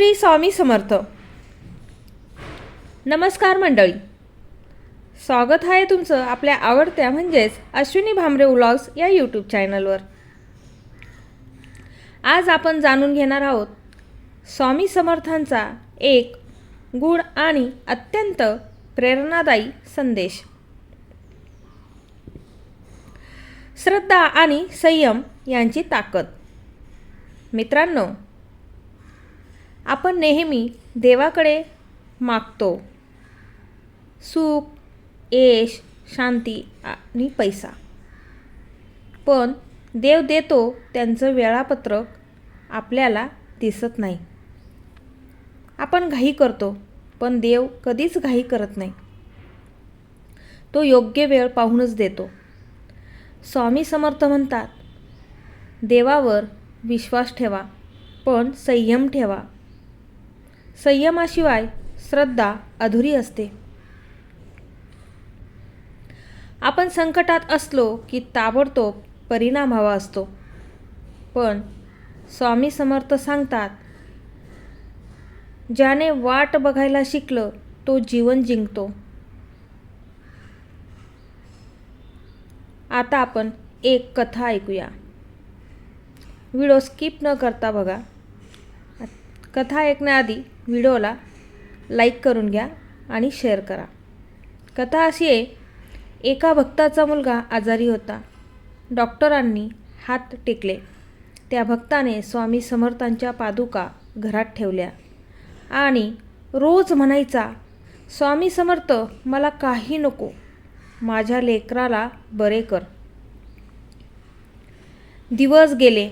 श्री स्वामी समर्थ. नमस्कार मंडळी. स्वागत आहे तुमचं आपल्या आवडत्या म्हणजेच अश्विनी भामरे व्लॉग्स या यूट्यूब चॅनलवर आज आपण जाणून घेणार आहोत स्वामी समर्थांचा एक गुण आणि अत्यंत प्रेरणादायी संदेश. श्रद्धा आणि संयम यांची ताकद. मित्रांनो आपण नेहमी देवाकडे मागतो. सुख यश शांती आणि पैसा. पण देव देतो त्यांचं वेळापत्रक आपल्याला दिसत नाही. आपण घाई करतो पण देव कधीच घाई करत नाही. तो योग्य वेळ पाहूनच देतो. स्वामी समर्थ म्हणतात देवावर विश्वास ठेवा पण संयम ठेवा. संयमाशिवाय श्रद्धा अधुरी असते. आपण संकटात असलो की ताबडतोब परिणाम हवा असतो. पण स्वामी समर्थ सांगतात ज्याने वाट बघायला शिकलं तो जीवन जिंकतो. आता आपण एक कथा ऐकूया. व्हिडिओ स्किप न करता बघा. कथा ऐकण्याआधी व्हिडिओला लाईक करून घ्या आणि शेअर करा. कथा अशी आहे एका भक्ताचा मुलगा आजारी होता. डॉक्टरांनी हात टेकले. त्या भक्ताने स्वामी समर्थांच्या पादुका घरात ठेवल्या आणि रोज म्हणायचा स्वामी समर्थ मला काही नको. माझ्या लेकराला बरे कर. दिवस गेले.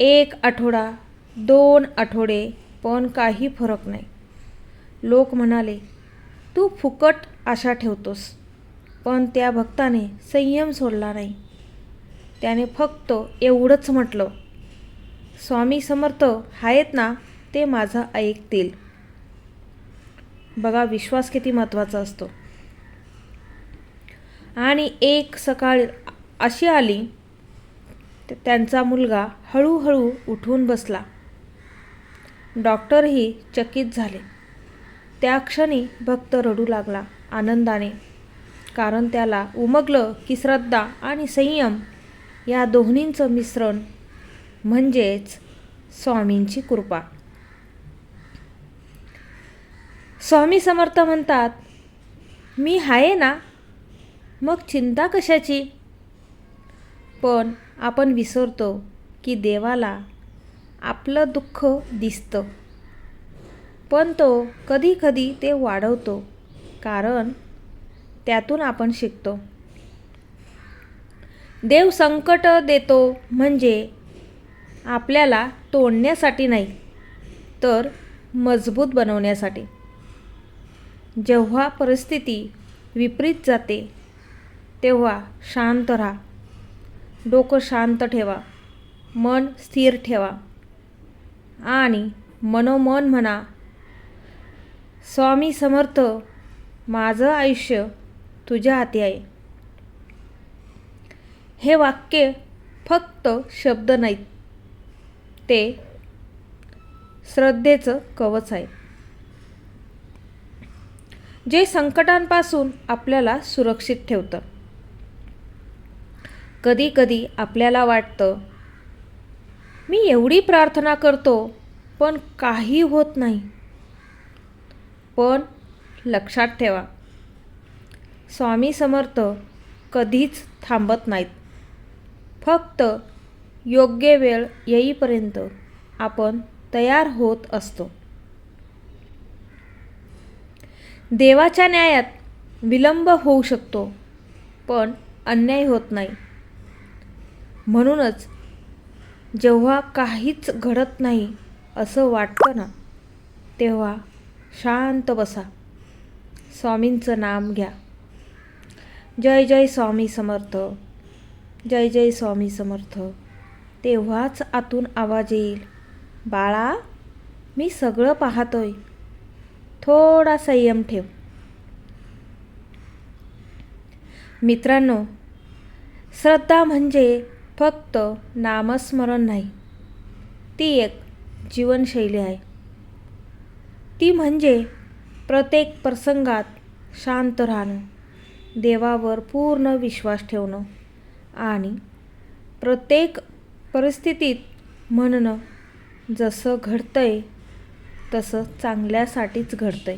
एक आठवडा दोन आठवडे पण काही फरक नाही. लोक म्हणाले तू फुकट आशा ठेवतोस पण त्या भक्ताने संयम सोडला नाही. त्याने फक्त एवढंच म्हटलं स्वामी समर्थ आहेत ना ते माझं ऐकतील. बघा विश्वास किती महत्त्वाचा असतो. आणि एक सकाळ अशी आली त्यांचा मुलगा हळूहळू उठून बसला. डॉक्टरही चकित झाले. त्या क्षणी भक्त रडू लागला आनंदाने कारण त्याला उमगलं की श्रद्धा आणि संयम या दोन्हींचं मिश्रण म्हणजेच स्वामींची कृपा. स्वामी समर्थ म्हणतात मी आहे ना? मग चिंता कशाची? पण आपण विसरतो की देवाला आपलं दुःख दिसतं. पण तो कधी कधी ते वाढवतो कारण त्यातून आपण शिकतो. देव संकट देतो म्हणजे आपल्याला तोडण्यासाठी नाही तर मजबूत बनवण्यासाठी. जेव्हा परिस्थिती विपरीत जाते तेव्हा शांत राहा. डोकं शांत ठेवा. मन स्थिर ठेवा. आणि मनोमन म्हणा स्वामी समर्थ माझं आयुष्य तुझ्या हाती आहे. हे वाक्य फक्त शब्द नाहीत ते श्रद्धेचं कवच आहे. जे संकटांपासून आपल्याला सुरक्षित ठेवतं. कधी कधी आपल्याला वाटतं मी एवढी प्रार्थना करतो पण काही होत नाही. पण लक्षात ठेवा स्वामी समर्थ कधीच थांबत नाहीत. फक्त योग्य वेळ येईपर्यंत आपण तयार होत असतो. देवाच्या न्यायात विलंब होऊ शकतो पण अन्याय होत नाही. म्हणूनच जेव्हा काहीच घडत नाही असं वाटतं ना तेव्हा शांत बसा. स्वामींचं नाम घ्या. जय जय स्वामी समर्थ. जय जय स्वामी समर्थ. तेव्हाच आतून आवाज येईल. बाळा मी सगळं पाहतोय. थोडा संयम ठेव. मित्रांनो श्रद्धा म्हणजे फक्त नामस्मरण नाही. ती एक जीवनशैली आहे. ती म्हणजे प्रत्येक प्रसंगात शांत राहणं देवावर पूर्ण विश्वास ठेवणं आणि प्रत्येक परिस्थितीत म्हणणं जसं घडतंय तसं चांगल्यासाठीच घडतंय.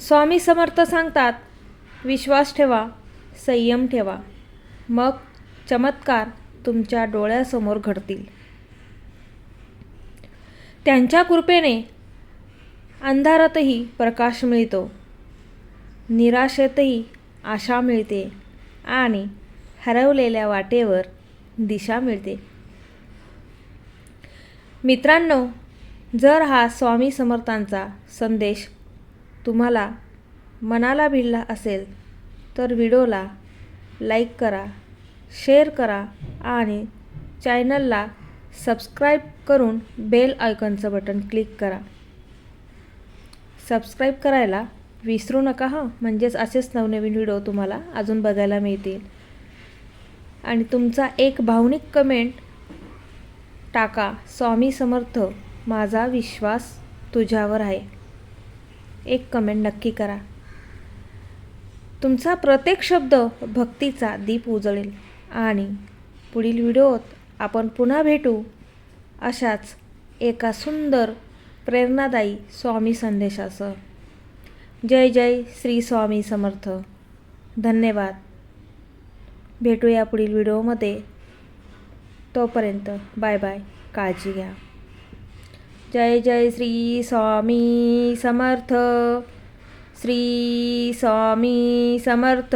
स्वामी समर्थ सांगतात विश्वास ठेवा संयम ठेवा. मग चमत्कार तुमच्या डोळ्यासमोर घडतील. त्यांच्या कृपेने अंधारातही प्रकाश मिळतो. निराशेतही आशा मिळते आणि हरवलेल्या वाटेवर दिशा मिळते. मित्रांनो जर हा स्वामी समर्थांचा संदेश तुम्हाला मनाला भिडला असेल तर व्हिडिओला लाईक करा शेअर करा आणि चॅनलला सबस्क्राईब करून बेल आयकॉनचं बटन क्लिक करा. सबस्क्राईब करायला विसरू नका हां. म्हणजेच असेच नवनवीन व्हिडिओ तुम्हाला अजून बघायला मिळतील. आणि तुमचा एक भावनिक कमेंट टाका स्वामी समर्थ माझा विश्वास तुझ्यावर आहे. एक कमेंट नक्की करा. तुमचा प्रत्येक शब्द भक्तीचा दीप उजळेल. आणि पुढील व्हिडिओत आपण पुन्हा भेटू अशाच एका सुंदर प्रेरणादायी स्वामी संदेशासह. जय जय श्री स्वामी समर्थ. धन्यवाद. भेटूया पुढील व्हिडिओमध्ये. तोपर्यंत बाय बाय काळजी घ्या. जय जय श्री स्वामी समर्थ. श्री स्वामी समर्थ.